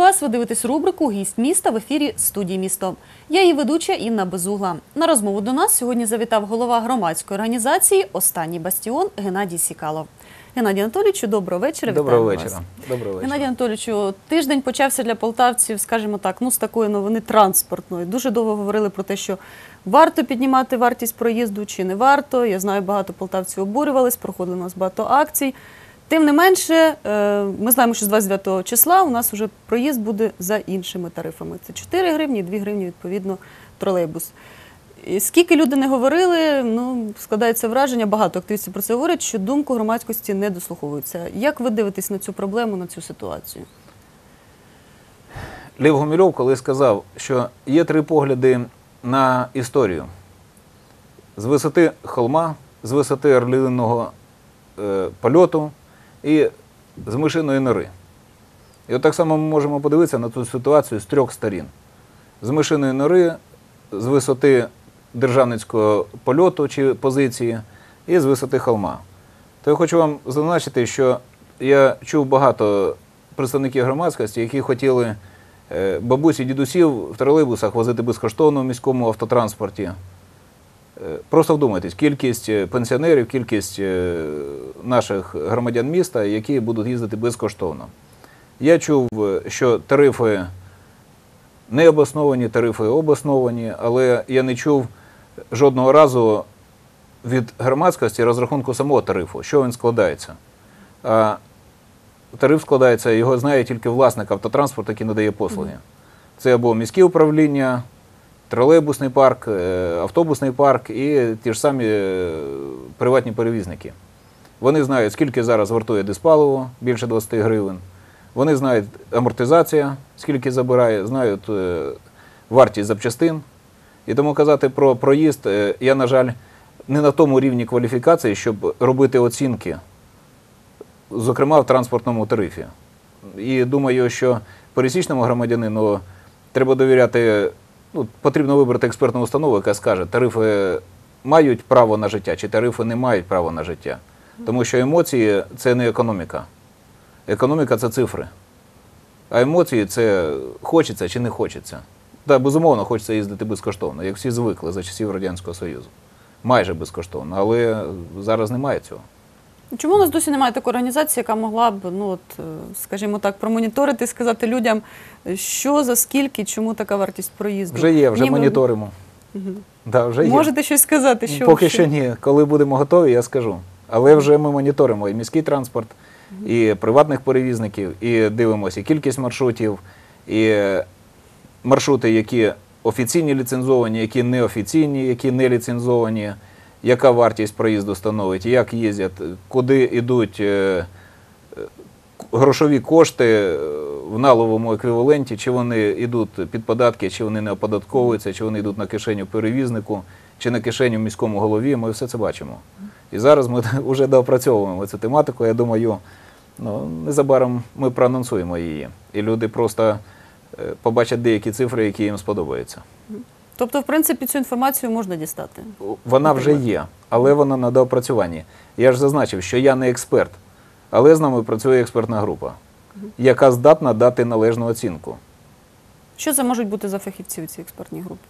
Вас! Ви дивитесь рубрику Гість міста в ефірі студії місто. Я її ведуча Інна Безугла. На розмову до нас сьогодні завітав голова громадської організації Останній бастіон Геннадій Сікалов. Геннадій Анатолійовичу, доброго вечора. Доброго Вітаємо вечора. вас. Доброго вечора. Геннадій Анатолійовичу, тиждень почався для полтавців, скажімо так, ну з такої новини транспортної. Дуже довго говорили про те, що варто піднімати вартість проїзду чи не варто. Я знаю, багато полтавців обурювались, проходили у нас багато акцій. Тим не менше, е, ми знаємо, що з 29 числа у нас вже проїзд буде за іншими тарифами. Це 4 гривні 2 гривні, відповідно, тролейбус. Скільки люди не говорили, ну складається враження, багато активістів про це говорять, що думку громадськості не дослуховується. Як ви дивитесь на цю проблему, на цю ситуацію? Лев Гумільов коли сказав, що є три погляди на історію: з висоти холма, з висоти орлиного е, польоту і з мишиної нори. І от так само ми можемо подивитися на цю ситуацію з трьох сторін: з мишиної нори, з висоти державницького польоту чи позиції, і з висоти холма. То я хочу вам зазначити, що я чув багато представників громадськості, які хотіли е, бабусі, дідусів в тролейбусах возити безкоштовно в міському автотранспорті. Е, Просто вдумайтесь, кількість е, пенсіонерів, кількість е, наших громадян міста, які будуть їздити безкоштовно. Я чув, що тарифи не обосновані, тарифи обосновані, але я не чув жодного разу від громадськості розрахунку самого тарифу, що він складається. А тариф складається, його знає тільки власник автотранспорту, який надає послуги. Це або міське управління, тролейбусний парк, е, автобусний парк і ті ж самі е, приватні перевізники. Вони знають, скільки зараз вартує диспаливо, більше 20 гривень. Вони знають амортизація, скільки забирає, знають е, вартість запчастин. І тому казати про проїзд, я, на жаль, не на тому рівні кваліфікації, щоб робити оцінки, зокрема в транспортному тарифі. І думаю, що пересічному громадянину треба довіряти, ну, потрібно вибрати експертну установу, яка скаже, тарифи мають право на життя, чи тарифи не мають права на життя. Тому що емоції це не економіка. Економіка це цифри. А емоції це хочеться чи не хочеться. Так, безумовно, хочеться їздити безкоштовно, як всі звикли за часів Радянського Союзу. Майже безкоштовно, але зараз немає цього. Чому у нас досі немає такої організації, яка могла б, ну от, е, скажімо так, промоніторити і сказати людям, що за скільки, чому така вартість проїзду? Вже є, вже Ніби- моніторимо. Да, вже є. Можете щось сказати? Що Поки що ні. Коли будемо готові, я скажу. Але вже ми моніторимо і міський транспорт, і приватних перевізників, і дивимося і кількість маршрутів, і маршрути, які офіційні ліцензовані, які неофіційні, які не ліцензовані, яка вартість проїзду становить, як їздять, куди йдуть е, грошові кошти е, в наловому еквіваленті, чи вони йдуть під податки, чи вони не оподатковуються, чи вони йдуть на кишеню перевізнику, чи на кишеню міському голові. Ми все це бачимо. І зараз ми вже доопрацьовуємо цю тематику. Я думаю, ну, незабаром ми проанонсуємо її. І люди просто е, побачать деякі цифри, які їм сподобаються. Тобто, в принципі, цю інформацію можна дістати. Вона вже є, але вона на доопрацюванні. Я ж зазначив, що я не експерт, але з нами працює експертна група, яка здатна дати належну оцінку. Що це можуть бути за фахівці в цій експертній групі?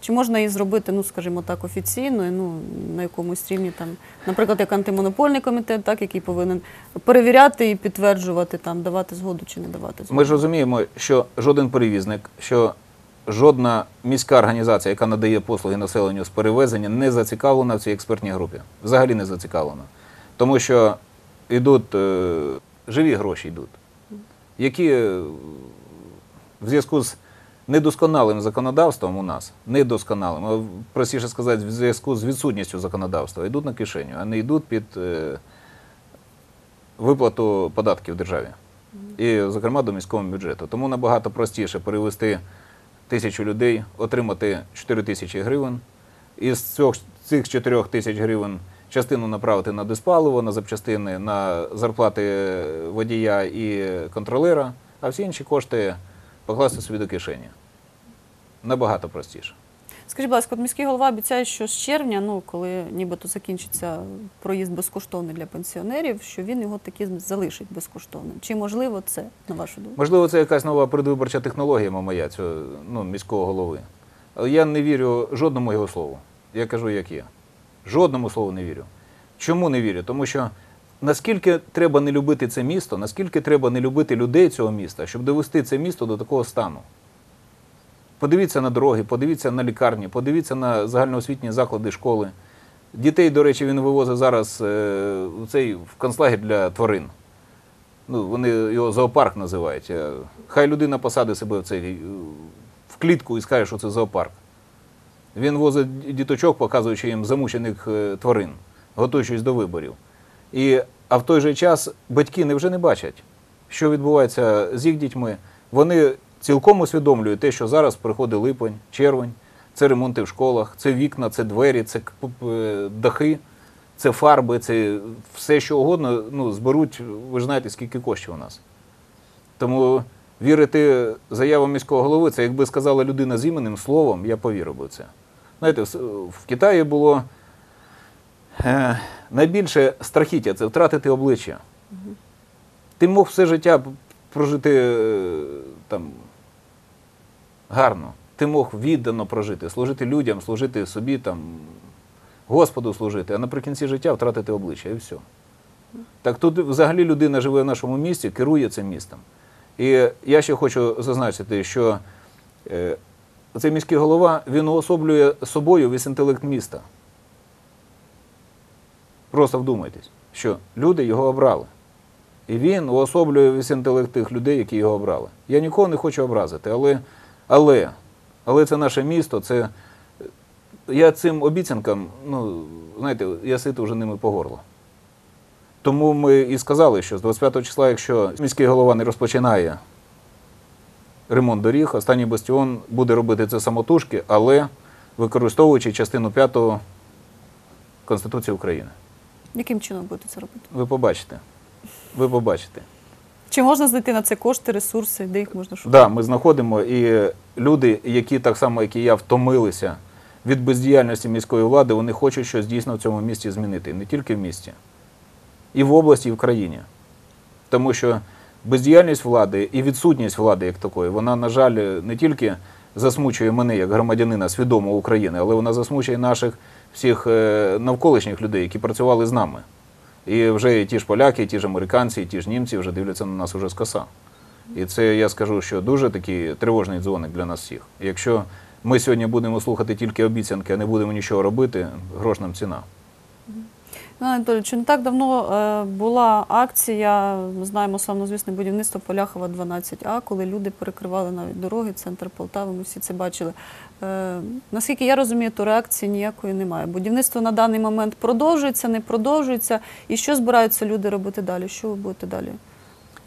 Чи можна її зробити, ну скажімо так, офіційно, ну на якомусь рівні там, наприклад, як антимонопольний комітет, так який повинен перевіряти і підтверджувати там, давати згоду чи не давати згоду? Ми ж розуміємо, що жоден перевізник, що жодна міська організація, яка надає послуги населенню з перевезення, не зацікавлена в цій експертній групі. Взагалі не зацікавлена. Тому що йдуть е, живі гроші йдуть, які е, в зв'язку з недосконалим законодавством у нас, недосконалим, а простіше сказати, в зв'язку з відсутністю законодавства, йдуть на кишеню, а не йдуть під е, виплату податків державі. І, зокрема, до міського бюджету. Тому набагато простіше перевести тисячу людей, отримати 4 тисячі гривень. І з цих 4 тисяч гривень частину направити на диспаливо, на запчастини, на зарплати водія і контролера, а всі інші кошти покласти собі до кишені. Набагато простіше. Скажіть, будь ласка, от міський голова обіцяє, що з червня, ну коли нібито закінчиться проїзд безкоштовний для пенсіонерів, що він його таки залишить безкоштовним. Чи можливо це на вашу думку? Можливо, це якась нова передвиборча технологія моя, цього ну, міського голови. Але я не вірю жодному його слову. Я кажу, як є. Жодному слову не вірю. Чому не вірю? Тому що наскільки треба не любити це місто, наскільки треба не любити людей цього міста, щоб довести це місто до такого стану. Подивіться на дороги, подивіться на лікарні, подивіться на загальноосвітні заклади школи. Дітей, до речі, він вивозить зараз е, цей в концлагер для тварин. Ну, вони його зоопарк називають. Е, Хай людина посадить себе в цей е, в клітку і скаже, що це зоопарк. Він возить діточок, показуючи їм замучених е, тварин, готуючись до виборів. І, а в той же час батьки невже не бачать, що відбувається з їх дітьми. Вони цілком усвідомлюють те, що зараз приходить липень, червень, це ремонти в школах, це вікна, це двері, це дахи, це фарби, це все, що угодно. Ну, зберуть, ви ж знаєте, скільки коштів у нас. Тому вірити заявам міського голови, це якби сказала людина з іменем, словом, я повірив би це. Знаєте, в- Китаї було е, найбільше страхіття це втратити обличчя. Ти мог все життя прожити е, там, гарно. Ти мог віддано прожити, служити людям, служити собі, там, Господу служити, а наприкінці життя втратити обличчя і все. Так тут взагалі людина живе в нашому місті, керує цим містом. І я ще хочу зазначити, що е, цей міський голова він уособлює собою весь інтелект міста. Просто вдумайтесь, що люди його обрали. І він уособлює весь інтелект тих людей, які його обрали. Я нікого не хочу образити, але, але, але це наше місто, це. Я цим обіцянкам, ну, знаєте, я ситий вже ними по горло. Тому ми і сказали, що з 25 числа, якщо міський голова не розпочинає ремонт доріг, останній бастіон буде робити це самотужки, але використовуючи частину 5 Конституції України. Яким чином будете це робити? Ви побачите. Ви побачите. Чи можна знайти на це кошти, ресурси, де їх можна шукати? Да, ми знаходимо і люди, які так само, як і я, втомилися від бездіяльності міської влади, вони хочуть щось дійсно в цьому місті змінити. Не тільки в місті, і в області, і в країні. Тому що бездіяльність влади і відсутність влади як такої, вона, на жаль, не тільки засмучує мене як громадянина свідомого України, але вона засмучує наших всіх е, навколишніх людей, які працювали з нами. І вже і ті ж поляки, і ті ж американці, і ті ж німці вже дивляться на нас уже з коса. І це я скажу, що дуже такий тривожний дзвоник для нас всіх. Якщо ми сьогодні будемо слухати тільки обіцянки, а не будемо нічого робити, грош нам ціна. Анатолійович, не так давно е, була акція, ми знаємо славнозвісне будівництво Поляхова 12А, коли люди перекривали навіть дороги, центр Полтави, ми всі це бачили. Е, наскільки я розумію, то реакції ніякої немає. Будівництво на даний момент продовжується, не продовжується. І що збираються люди робити далі? Що ви будете далі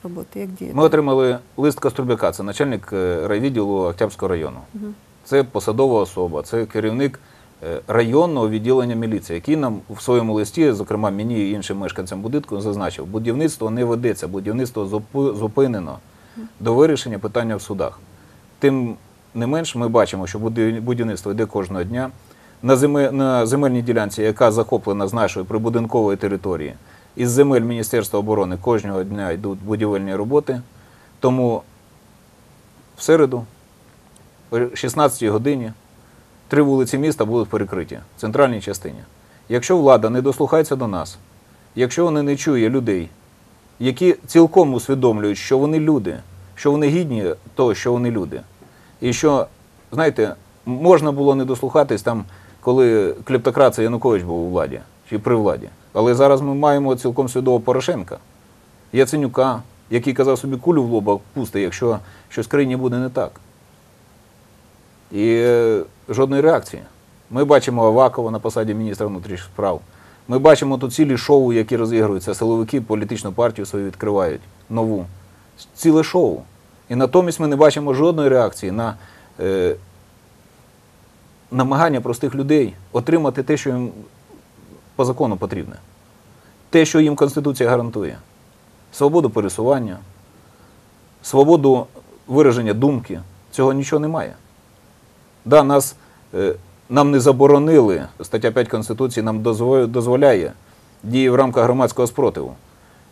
робити? Як діяти? Ми отримали лист Каструбяка, це начальник е, райвідділу Октябрського району. Це посадова особа, це керівник районного відділення міліції, який нам в своєму листі, зокрема мені і іншим мешканцям будинку, зазначив, будівництво не ведеться, будівництво зупинено до вирішення питання в судах. Тим не менш, ми бачимо, що будівництво йде кожного дня. На земельній ділянці, яка захоплена з нашої прибудинкової території, із земель Міністерства оборони кожного дня йдуть будівельні роботи. Тому в середу о 16 годині три вулиці міста будуть перекриті в центральній частині. Якщо влада не дослухається до нас, якщо вона не чує людей, які цілком усвідомлюють, що вони люди, що вони гідні того, що вони люди, і що, знаєте, можна було не дослухатись там, коли клептократ Янукович був у владі чи при владі. Але зараз ми маємо цілком свідомого Порошенка, Яценюка, який казав собі кулю в лоба пусти, якщо щось в країні буде не так. І е, жодної реакції. Ми бачимо Авакова на посаді міністра внутрішніх справ. Ми бачимо тут цілі шоу, які розігруються. Силовики політичну партію свою відкривають нову. Ціле шоу. І натомість ми не бачимо жодної реакції на е, намагання простих людей отримати те, що їм по закону потрібне. Те, що їм Конституція гарантує. Свободу пересування, свободу вираження думки. Цього нічого немає. Да, нас е, нам не заборонили, стаття 5 Конституції нам дозволяє дії в рамках громадського спротиву.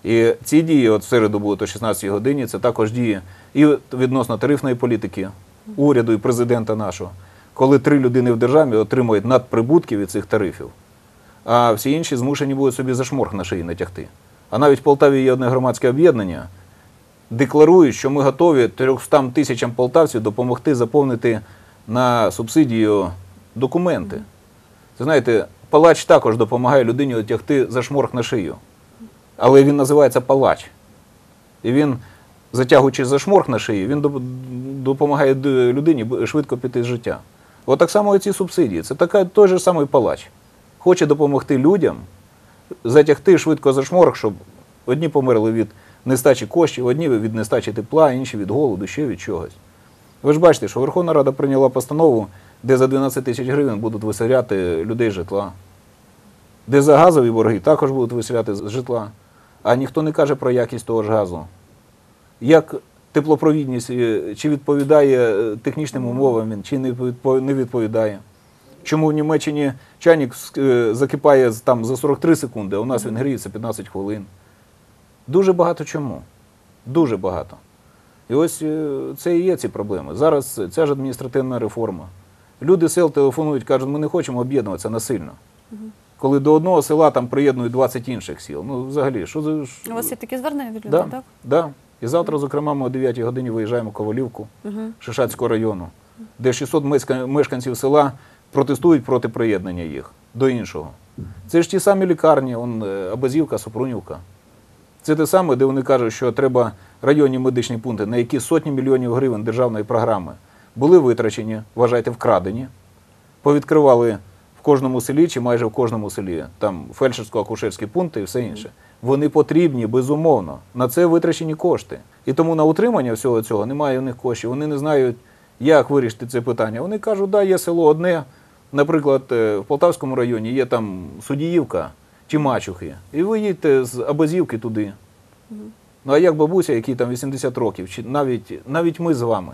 І ці дії, от в середу будуть о 16 годині, це також дії і відносно тарифної політики уряду і президента нашого, коли три людини в державі отримують надприбутки від цих тарифів, а всі інші змушені будуть собі зашморг на шиї натягти. А навіть в Полтаві є одне громадське об'єднання, декларують, що ми готові 300 тисячам полтавців допомогти заповнити на субсидію документи. Це знаєте, палач також допомагає людині отягти зашморг на шию. Але він називається палач. І він, затягуючи зашморг на шиї, він допомагає людині швидко піти з життя. От так само і ці субсидії. Це така, той же самий палач. Хоче допомогти людям затягти швидко зашморг, щоб одні померли від нестачі коштів, одні від нестачі тепла, інші від голоду, ще від чогось. Ви ж бачите, що Верховна Рада прийняла постанову, де за 12 тисяч гривень будуть виселяти людей з житла, де за газові борги також будуть виселяти з житла. А ніхто не каже про якість того ж газу. Як теплопровідність, е, чи відповідає е, технічним умовам він, чи не відповідає. Чому в Німеччині чайник е, закипає там за 43 секунди, а у нас він гріється 15 хвилин. Дуже багато чому. Дуже багато. І ось е, це і є ці проблеми. Зараз ця ж адміністративна реформа. Люди сел телефонують, кажуть, ми не хочемо об'єднуватися насильно. Коли до одного села там приєднують 20 інших сіл. Ну, взагалі, що за. У вас є такі звернення від людей, Да, так? да. І завтра, зокрема, ми о 9 годині виїжджаємо в Ковалівку Угу. Шишацького району, де 600 мешканців села протестують проти приєднання їх до іншого. Це ж ті самі лікарні, он, е, Абазівка, Супрунівка. Це те саме, де вони кажуть, що треба районні медичні пункти, на які сотні мільйонів гривень державної програми були витрачені, вважайте, вкрадені, повідкривали в кожному селі чи майже в кожному селі там фельдшерсько-акушерські пункти і все інше. Вони потрібні, безумовно. На це витрачені кошти. І тому на утримання всього цього немає у них коштів. Вони не знають, як вирішити це питання. Вони кажуть, да, є село одне. Наприклад, е, в Полтавському районі є там Судіївка чи Мачухи. І ви їдьте з Абазівки туди. Ну а як бабуся, якій там 80 років, чи навіть, навіть ми з вами.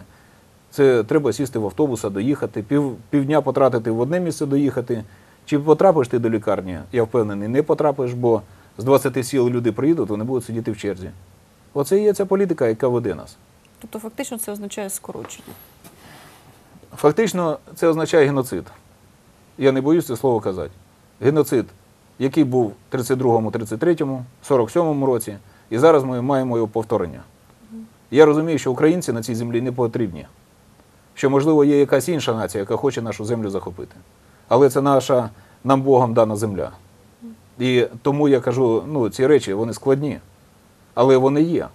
Це треба сісти в автобуса, доїхати, пів, півдня потратити в одне місце доїхати. Чи потрапиш ти до лікарні? Я впевнений, не потрапиш, бо з 20 сіл люди приїдуть, вони будуть сидіти в черзі. Оце і є ця політика, яка веде нас. Тобто фактично це означає скорочення. Фактично, це означає геноцид. Я не боюсь це слово казати. Геноцид, який був в 32-му, 33-му, 47-му році, і зараз ми маємо його повторення. Я розумію, що українці на цій землі не потрібні. Що, можливо, є якась інша нація, яка хоче нашу землю захопити. Але це наша нам Богом дана земля. І тому я кажу, ну, ці речі вони складні, але вони є.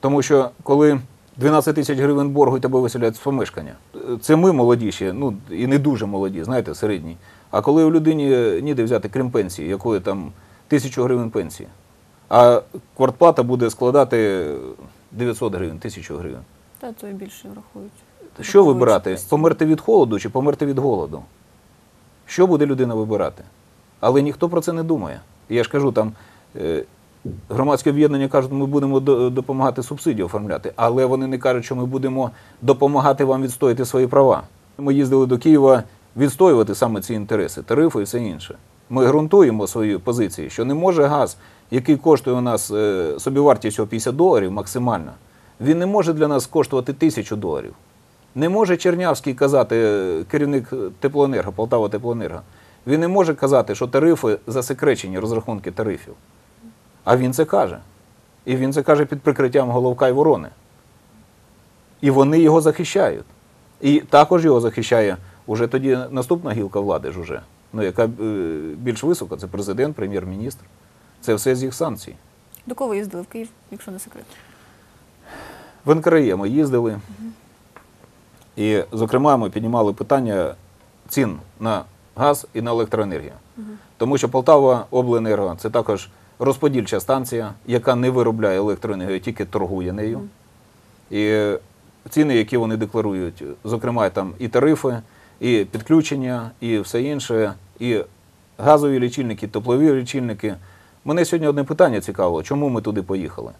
Тому що коли 12 тисяч гривень боргу і тебе виселяють з помешкання, це ми молодіші, ну і не дуже молоді, знаєте, середні. А коли у людині ніде взяти, крім пенсії, якої там тисячу гривень пенсії, а квартплата буде складати 900 гривень, тисячу гривень. Та то і більше рахують. Що вибирати? постійно. Померти від холоду чи померти від голоду? Що буде людина вибирати? Але ніхто про це не думає. Я ж кажу, там е, громадське об'єднання кажуть, ми будемо допомагати субсидії оформляти, але вони не кажуть, що ми будемо допомагати вам відстояти свої права. Ми їздили до Києва відстоювати саме ці інтереси, тарифи і все інше. Ми ґрунтуємо свої позиції, що не може газ, який коштує у нас е, собівартість 50 доларів максимально, він не може для нас коштувати тисячу доларів. Не може Чернявський казати, е, керівник теплоенерго, Полтава Теплоенерго, він не може казати, що тарифи засекречені, розрахунки тарифів. А він це каже. І він це каже під прикриттям Головка і Ворони. І вони його захищають. І також його захищає уже тоді наступна гілка влади ж уже, ну, яка е, більш висока, це президент, прем'єр-міністр. Це все з їх санкцій. До кого їздили в Київ, якщо не секрет? В НКРЄ ми їздили. І, зокрема, ми піднімали питання цін на газ і на електроенергію. Тому що Полтава Обленерго це також розподільча станція, яка не виробляє електроенергію, тільки торгує нею. І ціни, які вони декларують, зокрема там і тарифи, і підключення, і все інше, і газові лічильники, і теплові лічильники. Мене сьогодні одне питання цікавило, чому ми туди поїхали?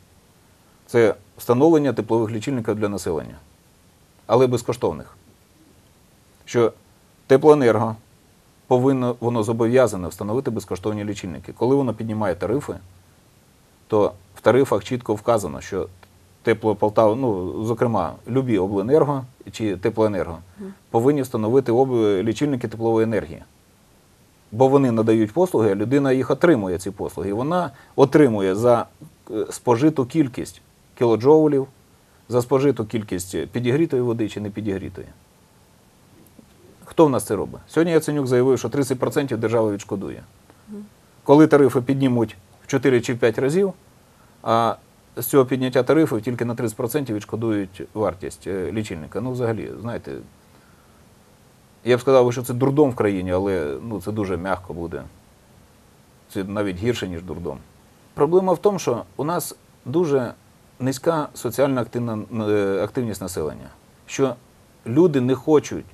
Це встановлення теплових лічильників для населення, але безкоштовних. Що Теплоенерго повинно воно зобов'язане встановити безкоштовні лічильники. Коли воно піднімає тарифи, то в тарифах чітко вказано, що тепло Полтава, ну, зокрема, любі обленерго чи теплоенерго, повинні встановити об... лічильники теплової енергії. Бо вони надають послуги, а людина їх отримує, ці послуги. Вона отримує за е, спожиту кількість кілоджоулів, за спожиту кількість підігрітої води чи не підігрітої. Хто в нас це робить? Сьогодні Яценюк заявив, що 30% держава відшкодує. Коли тарифи піднімуть в 4 чи в 5 разів, а з цього підняття тарифів тільки на 30% відшкодують вартість е, лічильника. Ну, взагалі, знаєте, я б сказав, що це дурдом в країні, але ну, це дуже м'яко буде. Це навіть гірше, ніж дурдом. Проблема в тому, що у нас дуже низька соціальна активна, е, активність населення, що люди не хочуть,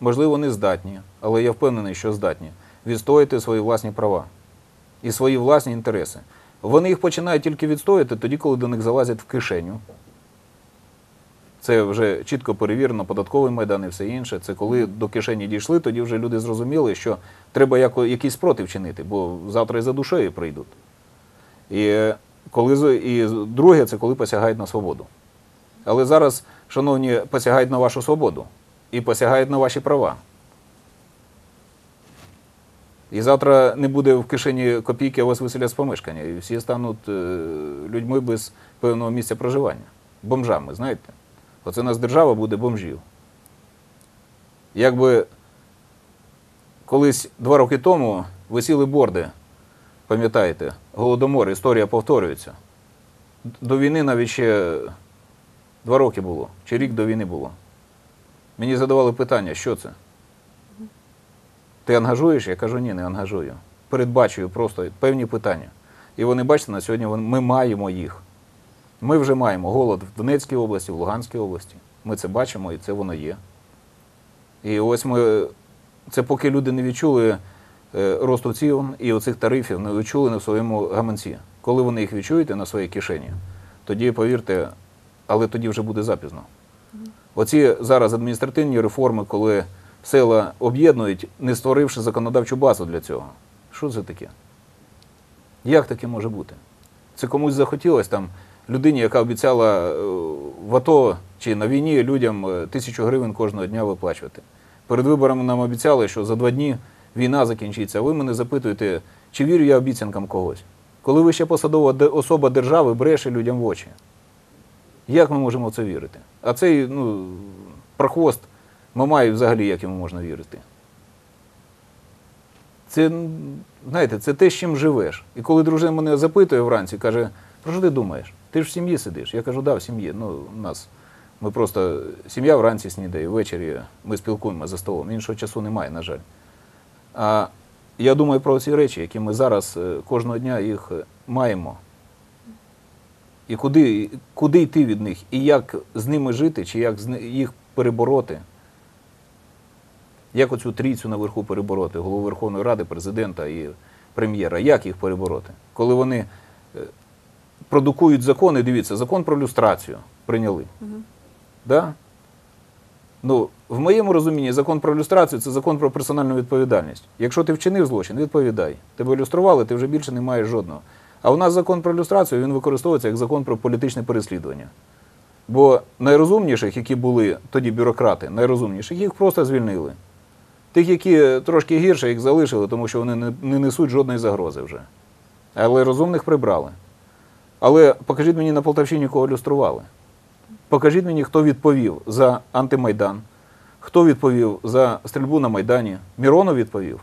можливо, не здатні, але я впевнений, що здатні, відстояти свої власні права і свої власні інтереси. Вони їх починають тільки відстояти тоді, коли до них залазять в кишеню. Це вже чітко перевірено, податковий майдан і все інше. Це коли до кишені дійшли, тоді вже люди зрозуміли, що треба якийсь спротив чинити, бо завтра і за душею прийдуть. І, е, коли, і друге, це коли посягають на свободу. Але зараз, шановні, посягають на вашу свободу і посягають на ваші права. І завтра не буде в кишені копійки, а вас виселять з помешкання. І всі стануть е, людьми без певного місця проживання. Бомжами, знаєте? Оце у нас держава буде бомжів. Якби колись два роки тому висіли борди, пам'ятаєте, Голодомор, історія повторюється. До війни навіть ще два роки було, чи рік до війни було. Мені задавали питання, що це? Ти ангажуєш? Я кажу, ні, не ангажую. Передбачую просто певні питання. І вони, бачите, на сьогодні ми маємо їх. Ми вже маємо голод в Донецькій області, в Луганській області. Ми це бачимо і це воно є. І ось ми, це поки люди не відчули е, росту цін і оцих тарифів, не відчули на своєму гаманці. Коли вони їх відчуєте на своїй кишені, тоді повірте, але тоді вже буде запізно. Оці зараз адміністративні реформи, коли села об'єднують, не створивши законодавчу базу для цього. Що це таке? Як таке може бути? Це комусь захотілося там людині, яка обіцяла е, в АТО чи на війні людям е, тисячу гривень кожного дня виплачувати. Перед виборами нам обіцяли, що за два дні війна закінчиться. А ви мене запитуєте, чи вірю я обіцянкам когось? Коли ви ще посадова особа держави бреше людям в очі. Як ми можемо в це вірити? А цей ну, прохвост Мамай взагалі як йому можна вірити? Це, знаєте, це те, з чим живеш. І коли дружина мене запитує вранці, каже, про що ти думаєш? Ти ж в сім'ї сидиш. Я кажу, да, в сім'ї. Ну, у нас ми просто сім'я вранці снідає, ввечері ми спілкуємося за столом. Іншого часу немає, на жаль. А я думаю про ці речі, які ми зараз е, кожного дня їх е, маємо. І куди, куди йти від них, і як з ними жити, чи як їх перебороти. Як оцю трійцю наверху перебороти, голову Верховної Ради, президента і прем'єра, як їх перебороти? Коли вони е, продукують закони, дивіться, закон про люстрацію прийняли. Да? Ну, в моєму розумінні закон про люстрацію це закон про персональну відповідальність. Якщо ти вчинив злочин, відповідай. Тебе люстрували, ти вже більше не маєш жодного. А у нас закон про люстрацію він використовується як закон про політичне переслідування. Бо найрозумніших, які були тоді бюрократи, найрозумніших, їх просто звільнили. Тих, які трошки гірше, їх залишили, тому що вони не, не несуть жодної загрози вже. Але розумних прибрали. Але покажіть мені на Полтавщині, кого люстрували. Покажіть мені, хто відповів за антимайдан, хто відповів за стрільбу на Майдані. Міронов відповів.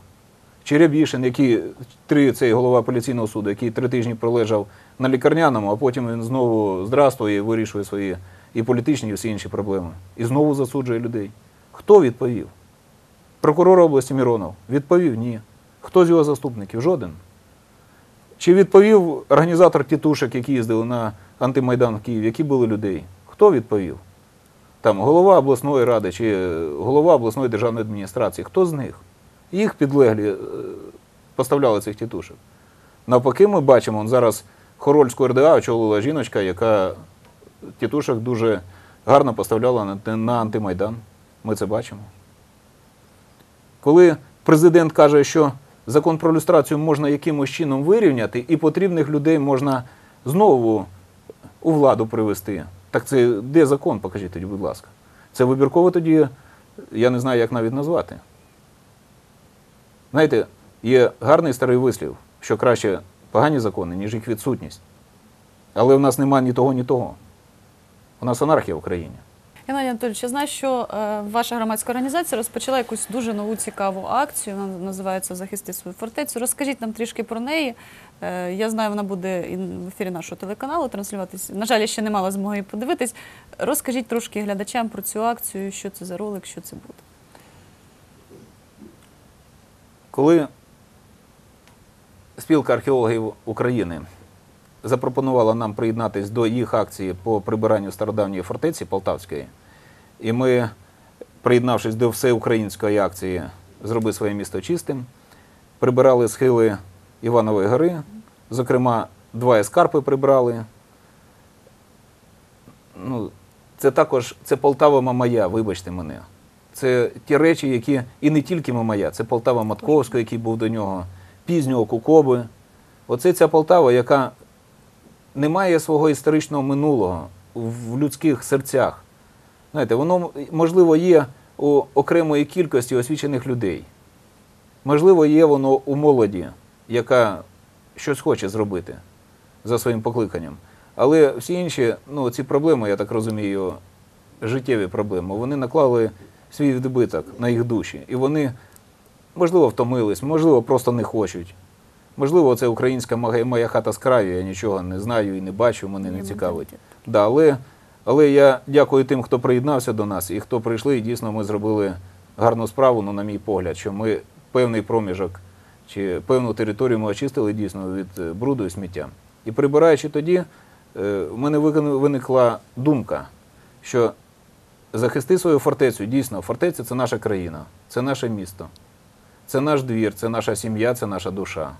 Чи Рябішин, який три цей голова апеляційного суду, який три тижні пролежав на лікарняному, а потім він знову здравствує і вирішує свої і політичні, і всі інші проблеми. І знову засуджує людей. Хто відповів? Прокурор області Міронов відповів ні. Хто з його заступників? Жоден. Чи відповів організатор тітушок, які їздили на антимайдан в Київ, які були людей? Хто відповів? Там голова обласної ради чи е, голова обласної державної адміністрації. Хто з них? Їх підлеглі е, поставляли цих тітушок. Навпаки, ми бачимо, он зараз Хорольську РДА очолила жіночка, яка тітушок дуже гарно поставляла на антимайдан. Ми це бачимо. Коли президент каже, що закон про люстрацію можна якимось чином вирівняти, і потрібних людей можна знову у владу привести. Так це де закон? Покажіть тоді, будь ласка. Це вибірково тоді, я не знаю, як навіть назвати. Знаєте, є гарний старий вислів, що краще погані закони, ніж їх відсутність. Але в нас немає ні того, ні того. У нас анархія в Україні. Геннадій Анатолійович, я знаю, що е, ваша громадська організація розпочала якусь дуже нову цікаву акцію. Вона називається Захисти свою фортецю. Розкажіть нам трішки про неї. Е, я знаю, вона буде в ефірі нашого телеканалу транслюватися. На жаль, я ще не мала змоги подивитись. Розкажіть трошки глядачам про цю акцію, що це за ролик, що це буде. Коли спілка археологів України запропонувала нам приєднатися до їх акції по прибиранню стародавньої фортеці Полтавської, і ми, приєднавшись до всеукраїнської акції Зроби своє місто чистим, прибирали схили Іванової гори, зокрема, два ескарпи прибрали. Ну, це також це Полтава Мамая, вибачте мене. Це ті речі, які і не тільки Мамая, це Полтава Матковська, який був до нього, пізнього Кукоби. Оце ця Полтава, яка не має свого історичного минулого в людських серцях. Знаєте, воно, можливо, є у окремої кількості освічених людей. Можливо, є воно у молоді, яка щось хоче зробити за своїм покликанням. Але всі інші, ну, ці проблеми, я так розумію, життєві проблеми, вони наклали свій відбиток на їх душі. І вони, можливо, втомились, можливо, просто не хочуть. Можливо, це українська моя хата з краю, я нічого не знаю і не бачу, мене не цікавить. Да, але, але я дякую тим, хто приєднався до нас і хто прийшли, і дійсно ми зробили гарну справу, ну, на мій погляд, що ми певний проміжок чи певну територію ми очистили дійсно від е, бруду і сміття. І прибираючи тоді, е, в мене виникла думка, що захисти свою фортецю, дійсно, фортеця це наша країна, це наше місто, це наш двір, це наша сім'я, це наша душа.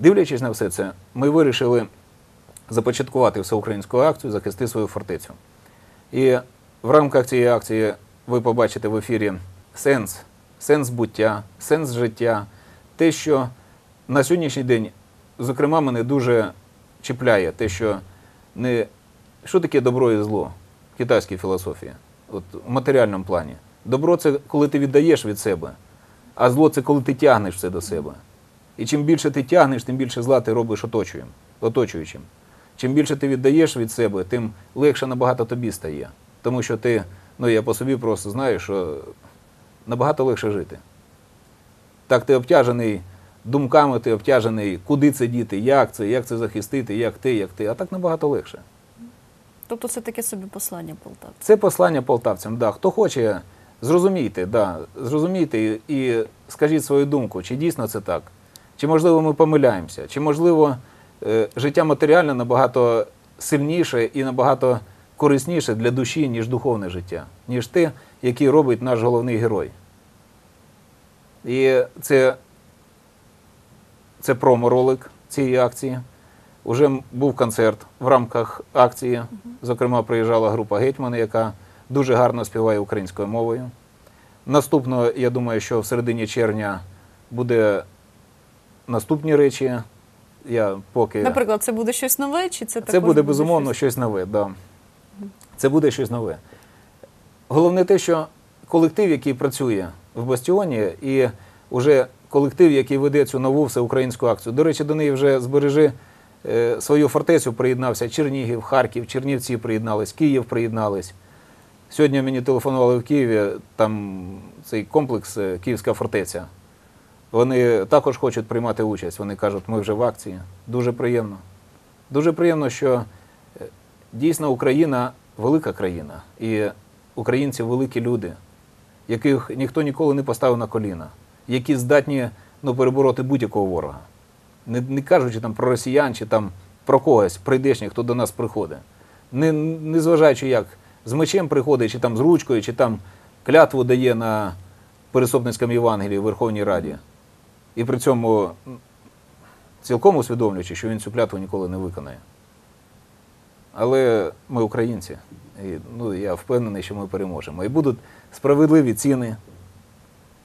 Дивлячись на все це, ми вирішили започаткувати всеукраїнську акцію Захисти свою фортецю. І в рамках цієї акції ви побачите в ефірі сенс, сенс буття, сенс життя, те, що на сьогоднішній день, зокрема, мене дуже чіпляє, те, що не що таке добро і зло в китайській філософії, от в матеріальному плані. Добро це коли ти віддаєш від себе, а зло це коли ти тягнеш все до себе. І чим більше ти тягнеш, тим більше зла ти робиш оточуєм, оточуючим. Чим більше ти віддаєш від себе, тим легше набагато тобі стає. Тому що ти, ну я по собі просто знаю, що набагато легше жити. Так ти обтяжений думками, ти обтяжений, куди це діти, як це, як це захистити, як ти, як ти, а так набагато легше. Тобто це таке собі послання Полтавця. Це послання полтавцям. Да. Хто хоче, зрозумійте, да, зрозумійте і скажіть свою думку, чи дійсно це так, чи можливо ми помиляємося, чи можливо е, життя матеріальне набагато сильніше і набагато корисніше для душі, ніж духовне життя, ніж те, яке робить наш головний герой. І це, це промо-ролик цієї акції. Уже був концерт в рамках акції. Зокрема, приїжджала група Гетьмани, яка дуже гарно співає українською мовою. Наступно, я думаю, що в середині червня буде наступні речі. Я поки... Наприклад, це буде щось нове, чи це Це буде безумовно щось? щось нове. Да. Це буде щось нове. Головне те, що колектив, який працює в Бастіоні, і вже колектив, який веде цю нову всеукраїнську акцію. До речі, до неї вже збережи е, свою фортецю, приєднався Чернігів, Харків, Чернівці приєднались, Київ приєднались. Сьогодні мені телефонували в Києві, там цей комплекс е, Київська фортеця. Вони також хочуть приймати участь. Вони кажуть, ми вже в акції. Дуже приємно. Дуже приємно, що е, дійсно Україна велика країна, і українці великі люди, яких ніхто ніколи не поставив на коліна, які здатні ну, перебороти будь-якого ворога. Не, не кажучи там про росіян чи там про когось прийдешніх, хто до нас приходить. Не, не зважаючи як з мечем приходить, чи там з ручкою, чи там клятву дає на Пересопницькому Євангелії в Верховній Раді. І при цьому цілком усвідомлюючи, що він цю клятву ніколи не виконає. Але ми українці, і ну, я впевнений, що ми переможемо. І будуть справедливі ціни,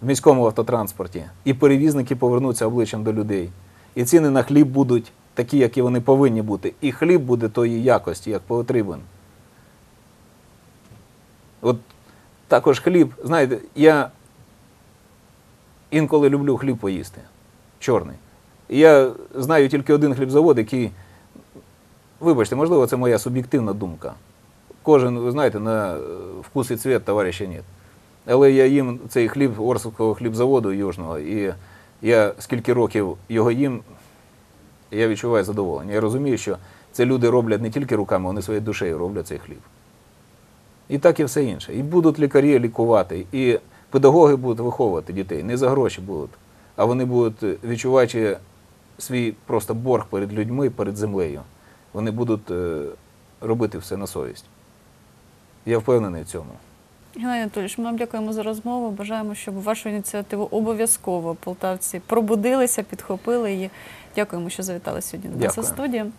в міському автотранспорті, і перевізники повернуться обличчям до людей. І ціни на хліб будуть такі, які вони повинні бути. І хліб буде тої якості, як потрібен. От також хліб, знаєте, я інколи люблю хліб поїсти. Чорний. Я знаю тільки один хлібзавод, який, вибачте, можливо, це моя суб'єктивна думка. Кожен, ви знаєте, на е, вкус і цвіт товариша нет. Але я їм цей хліб Орсовського хлібзаводу Южного, і я скільки років його їм, я відчуваю задоволення. Я розумію, що це люди роблять не тільки руками, вони своєю душею роблять цей хліб. І так і все інше. І будуть лікарі лікувати, і педагоги будуть виховувати дітей. Не за гроші будуть, а вони будуть, відчуваючи свій просто борг перед людьми, перед землею. Вони будуть е, робити все на совість. Я впевнений в цьому. Геннадій Анатолійович, ми вам дякуємо за розмову. Бажаємо, щоб вашу ініціативу обов'язково полтавці пробудилися, підхопили її. Дякуємо, що завітали сьогодні до нас у Дякую.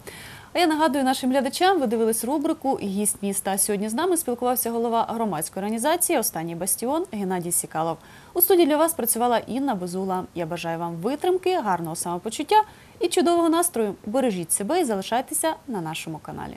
А я нагадую нашим глядачам, ви дивились рубрику Гість міста. Сьогодні з нами спілкувався голова громадської організації Останній бастіон Геннадій Сікалов. У студії для вас працювала Інна Безула. Я бажаю вам витримки, гарного самопочуття і чудового настрою. Бережіть себе і залишайтеся на нашому каналі.